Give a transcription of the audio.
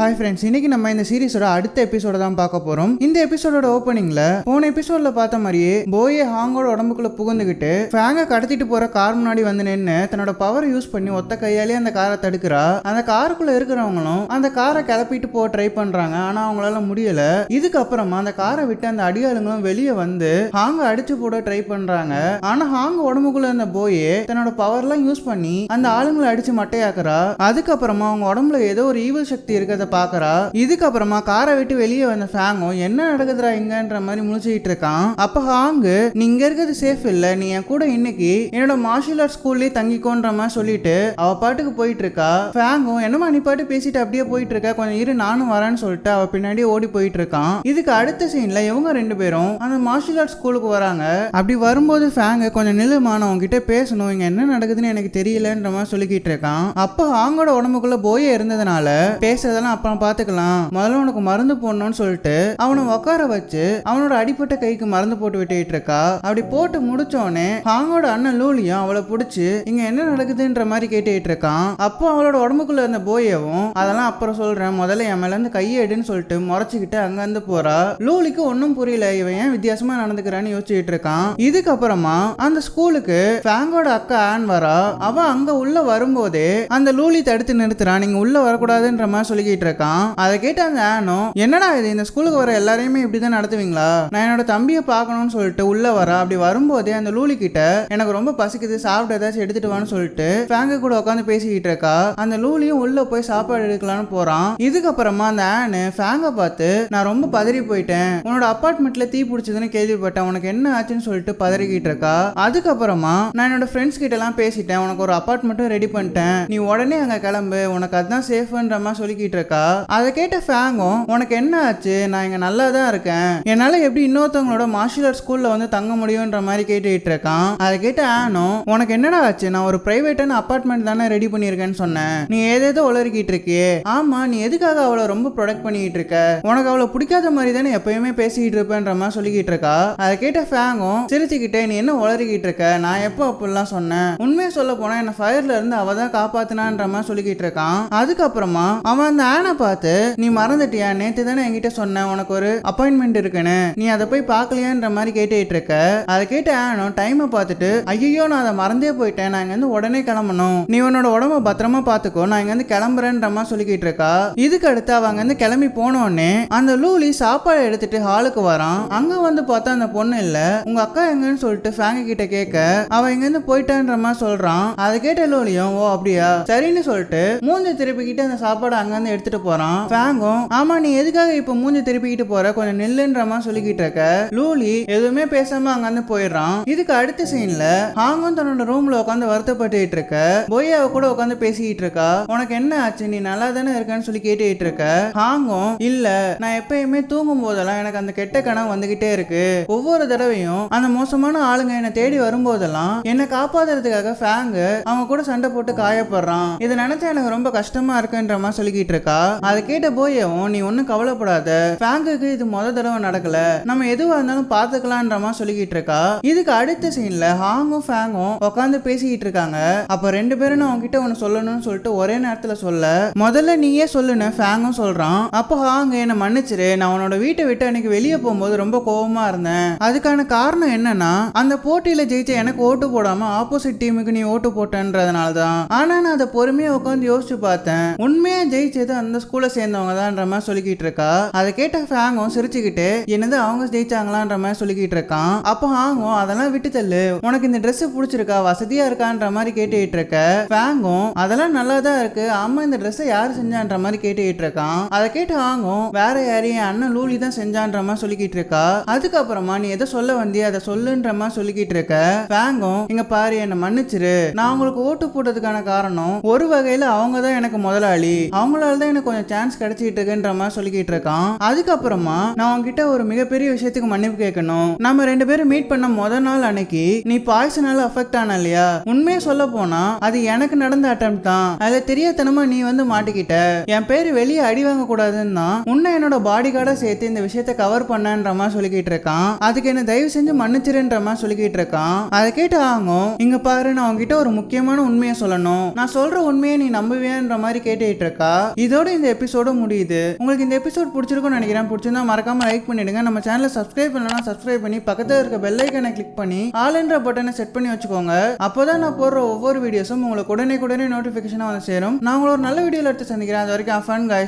Hi friends இன்னைக்கு நம்ம இந்த சீரிஸோட அடுத்த எபிசோட தான் பார்க்க போறோம். இந்த எபிசோடோட ஓப்பனிங்ல போன எபிசோட்ல பார்த்த மாதிரியே போயே ஹாங்கோட உடம்புக்குள்ள புகுந்துகிட்டு ஃபேங்க கடத்திட்டு போற கார் முன்னாடி வந்து நின்று தன்னோட பவர் யூஸ் பண்ணி ஒத்த கையாலே அந்த காரை தடுக்கிறா. அந்த காருக்குள்ள இருக்கிறவங்களும் அந்த காரை கிளப்பிட்டு போக ட்ரை பண்றாங்க. ஆனா அவங்களால முடியல. இதுக்கப்புறமா அந்த காரை விட்டு அந்த அடியாளுங்களும் வெளியே வந்து ஹாங்க அடிச்சு போட ட்ரை பண்றாங்க. ஆனா ஹாங்க உடம்புக்குள்ள இருந்த போயே தன்னோட பவர்லாம் யூஸ் பண்ணி அந்த ஆளுங்களை அடிச்சு மட்டையாக்குறா. அதுக்கப்புறமா அவங்க உடம்புல ஏதோ ஒரு ஈவல் சக்தி இருக்கிறத பாக்குறா. இதுக்கப்புறமா காரை விட்டு வெளியே வந்த ஃபேங்கும் என்ன நடக்குதுடா இங்கன்ற மாதிரி முழிச்சுக்கிட்டு இருக்கான். அப்ப ஹாங்கு நீ இங்க இருக்கிறது சேஃப் இல்ல. நீ என் கூட இன்னைக்கு என்னோட மார்ஷியல் ஆர்ட் ஸ்கூல்லயே தங்கிக்கோன்ற மாதிரி சொல்லிட்டு அவ பாட்டுக்கு போயிட்டு இருக்கா ஃபேங்கும் என்னமா நீ பாட்டு பேசிட்டு அப்படியே போயிட்டு இருக்க கொஞ்சம் இரு நானும் வரேன்னு சொல்லிட்டு அவ பின்னாடியே ஓடி போயிட்டு இருக்கான் இதுக்கு அடுத்த சீன்ல இவங்க ரெண்டு பேரும் அந்த மார்ஷியல் ஆர்ட் ஸ்கூலுக்கு வராங்க. அப்படி வரும்போது ஃபேங்க கொஞ்சம் நிலுமான அவங்க கிட்ட பேசணும். இங்க என்ன நடக்குதுன்னு எனக்கு தெரியலன்ற மாதிரி சொல்லிக்கிட்டு இருக்கான். அப்ப ஹாங்கோட உடம்புக்குள்ள போயே இருந்ததுனால பேசுறதெல்லாம் அப்புறம் பாத்துக்கலாம் முதல்ல உனக்கு மருந்து போடணும்னு சொல்லிட்டு அவனை உட்கார வச்சு அவனோட அடிப்பட்ட கைக்கு மருந்து போட்டு விட்டுட்டு இருக்கா. அப்படி போட்டு முடிச்சோடனே ஹாங்கோட அண்ணன் லூலியும் அவளை பிடிச்சி இங்க என்ன நடக்குதுன்ற மாதிரி கேட்டுட்டு இருக்கான். அப்போ அவளோட உடம்புக்குள்ள இருந்த போயவும் அதெல்லாம் அப்புறம் சொல்றேன். முதல்ல என் மேல இருந்து கையெடுன்னு சொல்லிட்டு முறைச்சிக்கிட்டு அங்க இருந்து போறா. லூலிக்கு ஒன்னும் புரியல. இவன் ஏன் வித்தியாசமா நடந்துக்கிறான்னு யோசிச்சுட்டு இருக்கான். இதுக்கப்புறமா அந்த ஸ்கூலுக்கு ஃபேங்கோட அக்கா ஆன் வரா. அவ அங்க உள்ள வரும்போதே அந்த லூலி தடுத்து நிறுத்துறான் நீங்க உள்ள வரக்கூடாதுன்ற மாதிரி சொல்லிக்கிட்டு இருக்கான் அதை கேட்ட அந்த ஆனும் என்னடா இது? இந்த ஸ்கூலுக்கு வர எல்லாரையுமே இப்படிதான் நடத்துவீங்களா? நான் என்னோட தம்பியை பார்க்கணும்னு சொல்லிட்டு உள்ள வரா. அப்படி வரும்போதே அந்த லூலி கிட்ட எனக்கு ரொம்ப பசிக்குது சாப்பிட்டு ஏதாச்சும் எடுத்துட்டு வான்னு சொல்லிட்டு ஃபேங்க கூட உட்காந்து பேசிக்கிட்டு இருக்கா அந்த லூலியும் உள்ள போய் சாப்பாடு எடுக்கலாம்னு போறான். இதுக்கப்புறமா அந்த ஆனு ஃபேங்க பார்த்து நான் ரொம்ப பதறி போயிட்டேன். உன்னோட அப்பார்ட்மெண்ட்ல தீ பிடிச்சதுன்னு கேள்விப்பட்டேன். உனக்கு என்ன ஆச்சுன்னு சொல்லிட்டு பதறிக்கிட்டு இருக்கா அதுக்கப்புறமா நான் என்னோட ஃப்ரெண்ட்ஸ் கிட்ட எல்லாம் பேசிட்டேன். உனக்கு ஒரு அப்பார்ட்மெண்ட்டும் ரெடி பண்ணிட்டேன். நீ உடனே அங்க கிளம்பு. உனக்கு அதுதான் சேஃப்ன்ற மாதிரி சொல்லிக்கிட்டு இருக்கா அதை கேட்ட ஃபேங்கும் உனக்கு என்ன ஆச்சு? நான் இங்க நல்லா தான் இருக்கேன். என்னால எப்படி இன்னொருத்தவங்களோட மார்ஷியல் ஆர்ட் ஸ்கூல்ல வந்து தங்க முடியும்ன்ற மாதிரி கேட்டுக்கிட்டு இருக்கான் அதை கேட்ட ஆனும் உனக்கு என்னடா ஆச்சு? நான் ஒரு பிரைவேட்டான அப்பார்ட்மெண்ட் தானே ரெடி பண்ணியிருக்கேன்னு சொன்னேன். நீ ஏதேதோ உளறிக்கிட்டு இருக்கியே. ஆமா நீ எதுக்காக அவளை ரொம்ப ப்ரொடக்ட் பண்ணிக்கிட்டு இருக்க? உனக்கு அவளை பிடிக்காத மாதிரி தானே எப்பயுமே பேசிக்கிட்டு இருப்பேன்ற மாதிரி சொல்லிக்கிட்டு இருக்கா அதை கேட்ட ஃபேங்கும் சிரிச்சுக்கிட்டே நீ என்ன உளறிக்கிட்டு இருக்க? நான் எப்போ அப்படிலாம் சொன்னேன்? உண்மையை சொல்ல போனா என்ன ஃபயர்ல இருந்து அவ தான் காப்பாத்தினான்ற மாதிரி சொல்லிக்கிட்டு இருக்கான் அதுக்கப்புறமா அவன் அந்த ஆனை பார்த்து? நீ மறந்துட்டியா? நேத்து தானே என்கிட்ட சொன்ன உனக்கு ஒரு அப்பாயின்மெண்ட் இருக்குன்னு. நீ அதை போய் பார்க்கலையான்ற மாதிரி கேட்டுட்டு இருக்க. அதை கேட்ட ஆனும் டைமை பார்த்துட்டு ஐயோ நான் அதை மறந்தே போயிட்டேன். நான் இங்கேருந்து உடனே கிளம்பணும். நீ உன்னோட உடம்ப பத்திரமா பார்த்துக்கோ. நான் இங்கேருந்து கிளம்புறேன்ற மாதிரி சொல்லிக்கிட்டு இருக்கா? இதுக்கு அடுத்து அவங்க இருந்து கிளம்பி போனோடனே அந்த லூலி சாப்பாடு எடுத்துட்டு ஹாலுக்கு வரான். அங்க வந்து பார்த்தா அந்த பொண்ணு இல்ல. உங்க அக்கா எங்கன்னு சொல்லிட்டு ஃபேங்க கிட்ட கேட்க அவ இங்கேருந்து போயிட்டான்ற மாதிரி சொல்றான். அதை கேட்ட லூலியும் ஓ அப்படியா? சரின்னு சொல்லிட்டு மூஞ்சி திருப்பிக்கிட்டு அந்த சாப்பாடு அங்கேருந்து எடுத்துட்டு போறான். ஃபேங்கும் ஆமா நீ எதுக்காக இப்ப மூஞ்சி திருப்பிக்கிட்டு போற? கொஞ்சம் நெல்லுன்றமா சொல்லிக்கிட்டு இருக்க. லூலி எதுவுமே பேசாம அங்கிருந்து போயிடுறான். இதுக்கு அடுத்த சீன்ல ஹாங்கும் தன்னோட ரூம்ல உட்காந்து வருத்தப்பட்டு இருக்க. பொய்யாவ கூட உட்காந்து பேசிக்கிட்டு இருக்கா. உனக்கு என்ன ஆச்சு? நீ நல்லா தானே இருக்கன்னு சொல்லி கேட்டுக்கிட்டு இருக்க. ஹாங்கும் இல்ல நான் எப்பயுமே தூங்கும் போதெல்லாம் எனக்கு அந்த கெட்ட கனவு வந்துகிட்டே இருக்கு. ஒவ்வொரு தடவையும் அந்த மோசமான ஆளுங்க என்னை தேடி வரும்போதெல்லாம் என்னை காப்பாத்துறதுக்காக ஃபேங்கு அவங்க கூட சண்டை போட்டு காயப்படுறான். இதை நினைச்சா எனக்கு ரொம்ப கஷ்டமா இருக்குன்ற மாதிரி சொல்லிக்கிட்டு இருக்கா. அதை கேட்ட போயவும் நீ ஒன்றும் கவலைப்படாத. ஃபேங்குக்கு இது முத தடவை நடக்கல. நம்ம எதுவா இருந்தாலும் பார்த்துக்கலான்ற மாதிரி சொல்லிக்கிட்டு இருக்கா? இதுக்கு அடுத்த சீன்ல ஹாங்கும் ஃபேங்கும் உட்காந்து பேசிக்கிட்டு இருக்காங்க. அப்ப ரெண்டு பேரும் நான் உன்கிட்ட ஒன்று சொல்லணும்னு சொல்லிட்டு ஒரே நேரத்துல சொல்ல முதல்ல நீயே சொல்லுன ஃபேங்கும் சொல்றான். அப்போ ஹாங் என்னை மன்னிச்சிரு. நான் உன்னோட வீட்டை விட்டு அன்னைக்கு வெளியே போகும்போது ரொம்ப கோவமா இருந்தேன். அதுக்கான காரணம் என்னன்னா அந்த போட்டியில ஜெயிச்ச எனக்கு ஓட்டு போடாம ஆப்போசிட் டீமுக்கு நீ ஓட்டு போட்டன்றதுனால தான் ஆனா நான் அதை பொறுமையா உட்காந்து யோசிச்சு பார்த்தேன். உண்மையா ஜெயிச்சது அந்த ஸ்கூல்ல சேர்ந்தவங்க தான்ற மாதிரி சொல்லிக்கிட்டு இருக்கா. அதை கேட்ட ஃபேங்கும் சிரிச்சுக்கிட்டு என்னது அவங்க ஜெயிச்சாங்களான்ற மாதிரி சொல்லிக்கிட்டு இருக்கான். அப்போ ஹாங்கும் அதெல்லாம் விட்டு தள்ளு. உனக்கு இந்த ட்ரெஸ் பிடிச்சிருக்கா? வசதியா இருக்கான்ற மாதிரி கேட்டுக்கிட்டு இருக்க. ஃபேங்கும் அதெல்லாம் நல்லா தான் இருக்கு. ஆமா இந்த ட்ரெஸ்ஸை யார் செஞ்சான்ற மாதிரி கேட்டுக்கிட்டு இருக்கான். அதை கேட்டு ஹாங்கும் வேற யாரையும் என் அண்ணன் லூலி தான் செஞ்சான்ற மாதிரி சொல்லிக்கிட்டு இருக்கா. அதுக்கப்புறமா நீ எதை சொல்ல வந்தியா? அதை சொல்லுன்ற மாதிரி சொல்லிக்கிட்டு இருக்க. ஃபேங்கும் இங்க பாரு என்னை மன்னிச்சிரு. நான் உங்களுக்கு ஓட்டு போட்டதுக்கான காரணம் ஒரு வகையில அவங்க தான் எனக்கு முதலாளி. அவங்களால தான் எனக்கு கொஞ்சம் சான்ஸ் கிடைச்சிட்டு இருக்குன்ற மாதிரி சொல்லிக்கிட்டு இருக்கான். அதுக்கப்புறமா நான் உன்கிட்ட ஒரு மிகப்பெரிய விஷயத்துக்கு மன்னிப்பு கேட்கணும். நம்ம ரெண்டு பேரும் மீட் பண்ண முத நாள் அன்னைக்கு நீ பாய்சனால அஃபெக்ட் ஆன இல்லையா? உண்மையை சொல்ல போனா அது எனக்கு நடந்த அட்டம் தான். அதுல தெரியாதனமா நீ வந்து மாட்டிக்கிட்ட. என் பேரு வெளியே அடி வாங்க கூடாதுன்னு தான் உன்னை என்னோட பாடி கார்டா சேர்த்து இந்த விஷயத்த கவர் பண்ணன்ற மாதிரி சொல்லிக்கிட்டு இருக்கான். அதுக்கு என்ன தயவு செஞ்சு மன்னிச்சிருன்ற மாதிரி சொல்லிக்கிட்டு இருக்கான். அதை கேட்டு ஆகும் இங்க பாரு நான் உங்ககிட்ட ஒரு முக்கியமான உண்மையை சொல்லணும். நான் சொல்ற உண்மையை நீ நம்புவேன்ற மாதிரி கேட்டுட்டு இருக்கா? இதோட இந்த எபிசோடும் முடியுது. உங்களுக்கு இந்த எபிசோட் பிடிச்சிருக்கும்னு நினைக்கிறேன். பிடிச்சிருந்தா மறக்காம லைக் பண்ணிடுங்க. நம்ம சேனலை சப்ஸ்கிரைப் பண்ணலாம் சப்ஸ்கிரைப் பண்ணி பக்கத்துல இருக்க பெல் ஐக்கனை கிளிக் பண்ணி ஆல்ன்ற பட்டனை செட் பண்ணி வச்சுக்கோங்க. அப்போதான் நான் போடுற ஒவ்வொரு வீடியோஸும் உங்களுக்கு உடனே உடனே நோட்டிஃபிகேஷனாக வந்து சேரும். நான் உங்களோட ஒரு நல்ல வீடியோவில் எடுத்து சந்திக்கிறேன். அது வரைக்கும் ஃபன் guys.